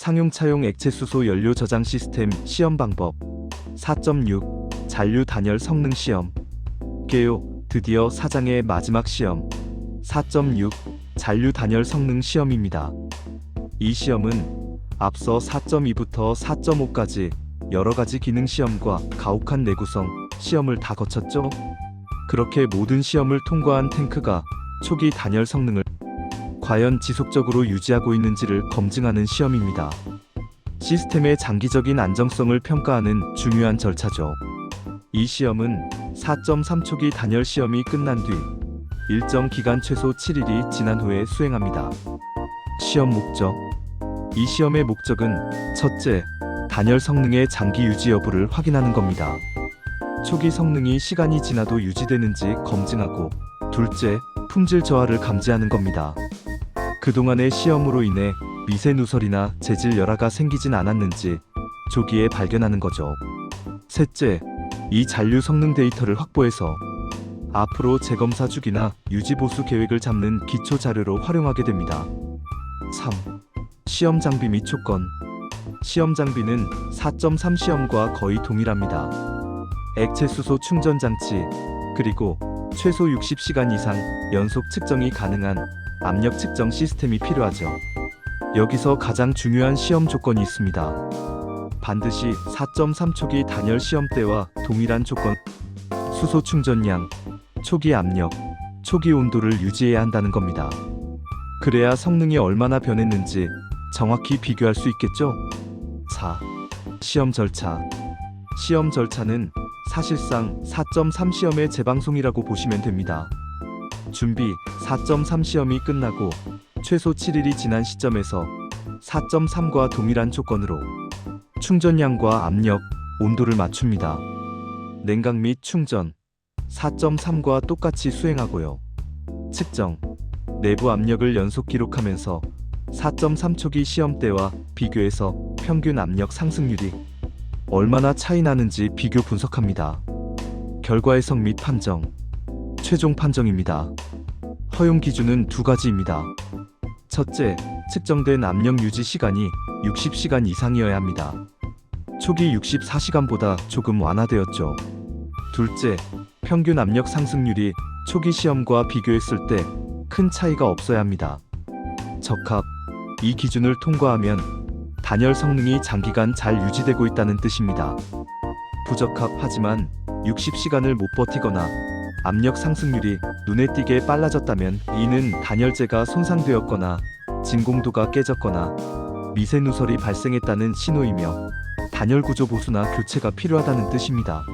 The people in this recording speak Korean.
상용 차용 액체 수소 연료 저장 시스템 시험 방법. 4.6 잔류 단열 성능 시험. 깨요. 드디어 사장의 마지막 시험. 4.6 잔류 단열 성능 시험입니다. 이 시험은 앞서 4.2부터 4.5까지 여러 가지 기능 시험과 가혹한 내구성 시험을 다 거쳤죠. 그렇게 모든 시험을 통과한 탱크가 초기 단열 성능을 과연 지속적으로 유지하고 있는지를 검증하는 시험입니다. 시스템의 장기적인 안정성을 평가하는 중요한 절차죠. 이 시험은 4.3초기 단열 시험이 끝난 뒤 일정 기간 최소 7일이 지난 후에 수행합니다. 시험 목적 이 시험의 목적은 첫째, 단열 성능의 장기 유지 여부를 확인하는 겁니다. 초기 성능이 시간이 지나도 유지되는지 검증하고 둘째, 품질 저하를 감지하는 겁니다. 그동안의 시험으로 인해 미세 누설이나 재질 열화가 생기진 않았는지 조기에 발견하는 거죠. 셋째, 이 잔류 성능 데이터를 확보해서 앞으로 재검사 주기나 유지 보수 계획을 잡는 기초 자료로 활용하게 됩니다. 3. 시험 장비 및 조건. 시험 장비는 4.3 시험과 거의 동일합니다. 액체 수소 충전 장치, 그리고 최소 60시간 이상 연속 측정이 가능한 압력 측정 시스템이 필요하죠. 여기서 가장 중요한 시험 조건이 있습니다. 반드시 4.3초기 단열 시험 때와 동일한 조건. 수소 충전량, 초기 압력, 초기 온도를 유지해야 한다는 겁니다. 그래야 성능이 얼마나 변했는지 정확히 비교할 수 있겠죠? 4. 시험 절차. 시험 절차는 사실상 4.3 시험의 재방송이라고 보시면 됩니다. 준비 4.3 시험이 끝나고 최소 7일이 지난 시점에서 4.3과 동일한 조건으로 충전량과 압력, 온도를 맞춥니다. 냉각 및 충전 4.3과 똑같이 수행하고요. 측정 내부 압력을 연속 기록하면서 4.3 초기 시험 때와 비교해서 평균 압력 상승률이 얼마나 차이 나는지 비교 분석합니다. 결과 해석 및 판정 최종 판정입니다. 허용 기준은 두 가지입니다. 첫째, 측정된 압력 유지 시간이 60시간 이상이어야 합니다. 초기 64시간보다 조금 완화되었죠. 둘째, 평균 압력 상승률이 초기 시험과 비교했을 때 큰 차이가 없어야 합니다. 적합, 이 기준을 통과하면 단열 성능이 장기간 잘 유지되고 있다는 뜻입니다. 부적합 하지만 60시간을 못 버티거나 압력 상승률이 눈에 띄게 빨라졌다면 이는 단열재가 손상되었거나 진공도가 깨졌거나 미세 누설이 발생했다는 신호이며 단열 구조 보수나 교체가 필요하다는 뜻입니다.